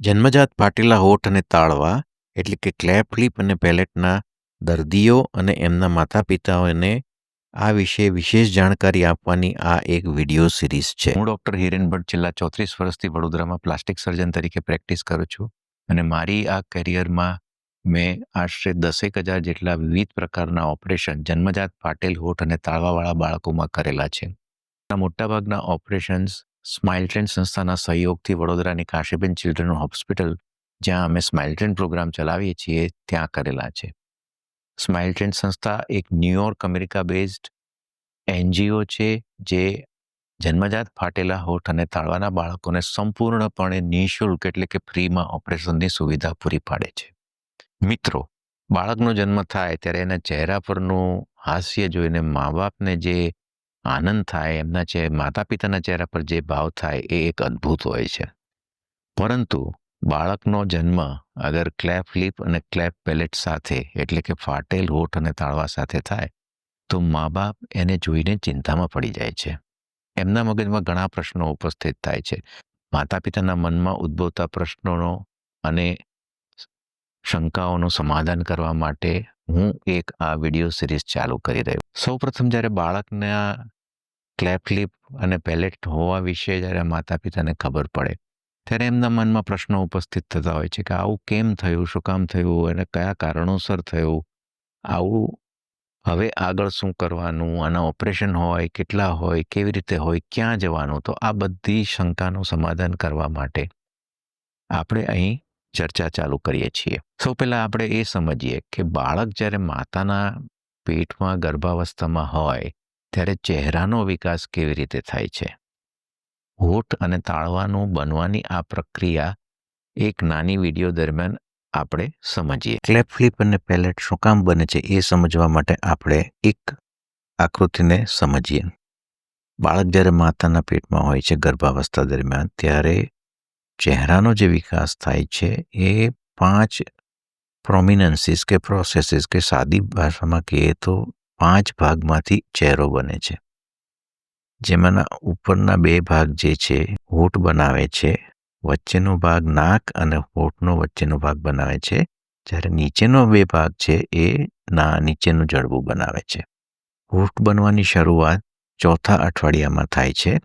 જન્મજાત ફાટેલા હોઠ અને તાળવા, એટલે કે ક્લેપ લિપ અને પેલેટના દર્દીઓ અને એમના માતા પિતાઓને આ વિશે વિશેષ જાણકારી આપવાની આ એક વીડિયો સિરીઝ છે. હું ડૉક્ટર હિરેન ભટ્ટ, છેલ્લા ચોત્રીસ વર્ષથી વડોદરામાં પ્લાસ્ટિક સર્જન તરીકે પ્રેક્ટિસ કરું છું અને મારી આ કરિયરમાં મેં આશરે દસેક હજાર જેટલા વિવિધ પ્રકારના ઓપરેશન જન્મજાત ફાટેલ હોઠ અને તાળવાવાળા બાળકોમાં કરેલા છે. મોટાભાગના ઓપરેશન્સ સ્માઇલ ટ્રેન સંસ્થાના સહયોગથી વડોદરાની કાશીબેન ચિલ્ડ્રન હોસ્પિટલ જ્યાં અમે સ્માઇલ ટ્રેન પ્રોગ્રામ ચલાવીએ છીએ, ત્યાં કરેલા છે. સ્માઇલ ટ્રેન સંસ્થા એક ન્યુયોર્ક અમેરિકા બેઝડ એનજીઓ છે, જે જન્મજાત ફાટેલા હોઠ અને તાળવાના બાળકોને સંપૂર્ણપણે નિઃશુલ્ક એટલે કે ફ્રીમાં ઓપરેશનની સુવિધા પૂરી પાડે છે. મિત્રો, બાળકનો જન્મ થાય ત્યારે એના ચહેરા પરનું હાસ્ય જોઈને મા બાપને જે આનંદ થાય, એમના જે માતા પિતાના ચહેરા પર જે ભાવ થાય એ એક અદ્ભુત હોય છે. પરંતુ બાળકનો જન્મ અગર ક્લેપ લિપ અને ક્લેપ પેલેટ સાથે, એટલે કે ફાટેલ હોઠ અને તાળવા સાથે થાય, તો મા બાપ એને જોઈને ચિંતામાં પડી જાય છે. એમના મગજમાં ઘણા પ્રશ્નો ઉપસ્થિત થાય છે. માતા પિતાના મનમાં ઉદ્ભવતા પ્રશ્નોનો અને શંકાઓનું સમાધાન કરવા માટે હું એક આ વીડિયો સિરીઝ ચાલુ કરી રહ્યો સૌપ્રથમ જ્યારે બાળકના ક્લેપલિપ અને પેલેટ હોવા વિશે જ્યારે માતા પિતાને ખબર પડે, ત્યારે એમના મનમાં પ્રશ્નો ઉપસ્થિત થતા હોય છે કે આવું કેમ થયું, શું કામ થયું અને કયા કારણોસર થયું? આવું હવે આગળ શું કરવાનું? આના ઓપરેશન હોય, કેટલા હોય, કેવી રીતે હોય, ક્યાં જવાનું? તો આ બધી શંકાનું સમાધાન કરવા માટે આપણે અહીં ચર્ચા ચાલુ કરીએ છીએ. સૌ પહેલાં આપણે એ સમજીએ કે બાળક જ્યારે માતાના પેટમાં ગર્ભાવસ્થામાં હોય ત્યારે ચહેરાનો વિકાસ કેવી રીતે થાય છે? હોઠ અને તાળવાનું બનવાની આ પ્રક્રિયા એક નાની વીડિયો દરમિયાન આપણે સમજીએ. ક્લેપ ફ્લિપ અને પેલેટ શું કામ બને છે એ સમજવા માટે આપણે એક આકૃતિને સમજીએ. બાળક જ્યારે માતાના પેટમાં હોય છે ગર્ભાવસ્થા દરમિયાન, ત્યારે ચહેરાનો જે વિકાસ થાય છે એ પાંચ પ્રોમિનન્સીસ કે પ્રોસેસીસ કે સાદી ભાષામાં કહીએ તો પાંચ ભાગમાંથી ચહેરો બને છે. જેમાંના ઉપરના બે ભાગ જે છે, હોઠ બનાવે છે, વચ્ચેનો ભાગ નાક અને હોઠનો વચ્ચેનો ભાગ બનાવે છે. જ્યારે નીચેનો બે ભાગ છે એ ના, નીચેનું જડબું બનાવે છે. હોઠ બનવાની શરૂઆત ચોથા અઠવાડિયામાં થાય છે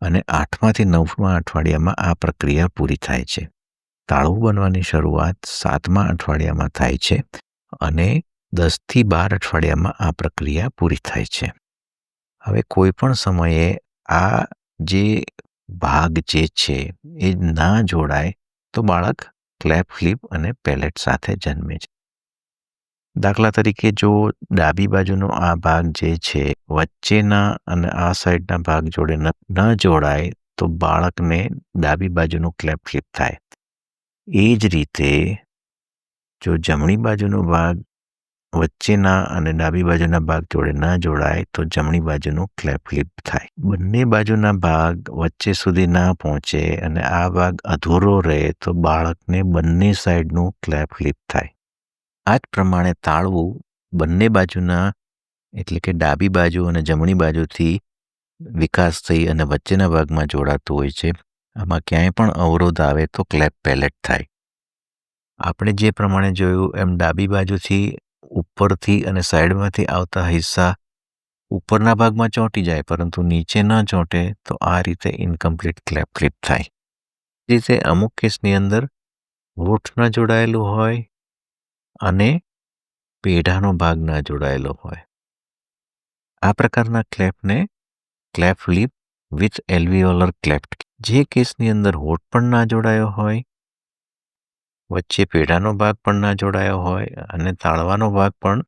અને આઠમાંથી નવમા અઠવાડિયામાં આ પ્રક્રિયા પૂરી થાય છે. તાળું બનવાની શરૂઆત સાતમા અઠવાડિયામાં થાય છે અને દસથી બાર અઠવાડિયામાં આ પ્રક્રિયા પૂરી થાય છે. હવે કોઈ પણ સમયે આ જે ભાગ જે છે, એ ના જોડાય તો બાળક ક્લેપ, ફ્લિપ અને પેલેટ સાથે જન્મે છે. દાખલા તરીકે જો ડાબી બાજુનો આ ભાગ જે છે, વચ્ચેના અને આ સાઈડના ભાગ જોડે ન જોડાય તો બાળકને ડાબી બાજુનું ક્લેપ, ફ્લિપ થાય. એ જ રીતે જો જમણી બાજુનો ભાગ વચ્ચેના અને ડાબી બાજુના ભાગ જોડે ન જોડાય તો જમણી બાજુનું ક્લેપ ફ્લિપ થાય. બંને બાજુના ભાગ વચ્ચે સુધી ના પહોંચે અને આ ભાગ અધૂરો રહે તો બાળકને બંને સાઈડનું ક્લેપ ફ્લિપ થાય. આ જ પ્રમાણે તાળવું બંને બાજુના એટલે કે ડાબી બાજુ અને જમણી બાજુથી વિકાસ થઈ અને વચ્ચેના ભાગમાં જોડાતું હોય છે. આમાં ક્યાંય પણ અવરોધ આવે તો ક્લેપ પેલેટ થાય. આપણે જે પ્રમાણે જોયું એમ ડાબી બાજુથી ઉપરથી અને સાઈડમાંથી આવતા હિસ્સા ઉપરના ભાગમાં ચોંટી જાય, પરંતુ નીચે ન ચોંટે તો આ રીતે ઇનકમ્પ્લીટ ક્લેપ ક્લિપ થાય. રીતે અમુક કેસની અંદર હોઠ ન જોડાયેલું હોય અને પેઢાનો ભાગ ન જોડાયેલો હોય. આ પ્રકારના ક્લેપને cleft lip with alveolar cleft જે કેસની અંદર હોઠ પણ ના જોડાયો હોય વચ્ચે પેઢાનો ભાગ પણ ના જોડાયો હોય અને તાળવાનો ભાગ પણ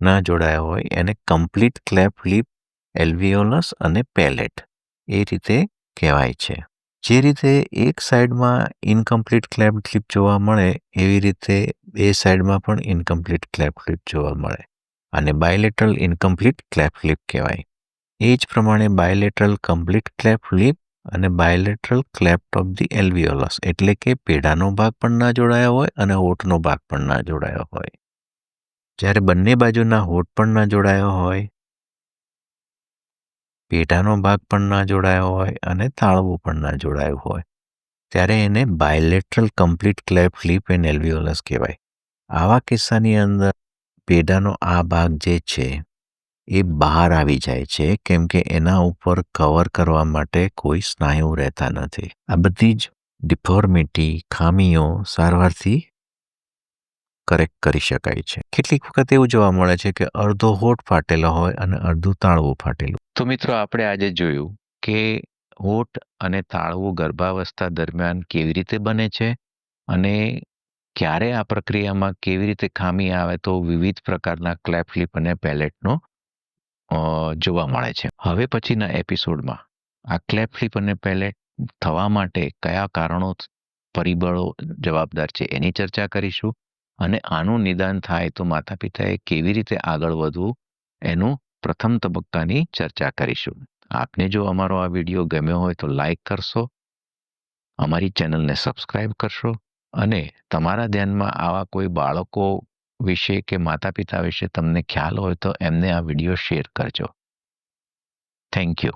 ના જોડાયો હોય, એને કમ્પ્લીટ ક્લેપ લિપ એલ્વિયોલસ અને પેલેટ એ રીતે કહેવાય છે. જે રીતે એક સાઈડમાં ઇનકમ્પ્લીટ ક્લેપ ક્લિપ જોવા મળે, એવી રીતે બે સાઈડમાં પણ ઇનકમ્પ્લીટ ક્લેપ ક્લિપ જોવા મળે અને બાયલેટરલ ઇનકમ્પ્લીટ ક્લેપ ક્લિપ કહેવાય. એ જ પ્રમાણે બાયલેટરલ કમ્પ્લીટ ક્લેપ લિપ અને bilateral cleft of the alveolus એટલે કે પેઢાનો ભાગ પણ ના જોડાયો હોય અને હોઠનો ભાગ પણ ના જોડાયો હોય. જ્યારે બંને બાજુના હોઠ પણ ના જોડાયો હોય, પેઢાનો ભાગ પણ ના જોડાયો હોય અને તાળવું પણ ના જોડાયું હોય, ત્યારે એને bilateral complete cleft lip and alveolus કહેવાય. આવા કિસ્સાની અંદર પેડાનો આ ભાગ જે છે એ બહાર આવી જાય છે, કેમ કે એના ઉપર કવર કરવા માટે કોઈ સ્નાયુ રહેતા નથી. આ બધી જ ડિફોર્મિટી ખામીઓ સારવારથી કરેક્ટ કરી શકાય છે. કેટલીક વખત એવું જોવા મળે છે કે અડધો હોઠ ફાટેલો હોય અને અડધું તાળવું ફાટેલું તો મિત્રો, આપણે આજે જોયું કે હોઠ અને તાળવું ગર્ભાવસ્થા દરમિયાન કેવી રીતે બને છે અને ક્યારે આ પ્રક્રિયામાં કેવી રીતે ખામી આવે તો વિવિધ પ્રકારના ક્લેપલિપ અને પેલેટનો જોવા મળે છે. હવે પછીના એપિસોડમાં આ ક્લેપ ફ્લિપ અને પેલેટ થવા માટે કયા કારણો, પરિબળો જવાબદાર છે એની ચર્ચા કરીશું અને આનું નિદાન થાય તો માતા પિતાએ કેવી રીતે આગળ વધવું એનું પ્રથમ તબક્કાની ચર્ચા કરીશું. આપને જો અમારો આ વીડિયો ગમ્યો હોય તો લાઈક કરશો, અમારી ચેનલને સબસ્ક્રાઈબ કરશો અને તમારા ધ્યાનમાં આવા કોઈ બાળકો વિશે કે માતા પિતા વિશે તમને ખ્યાલ હોય તો એમને આ વીડિયો શેર કરજો. Thank you.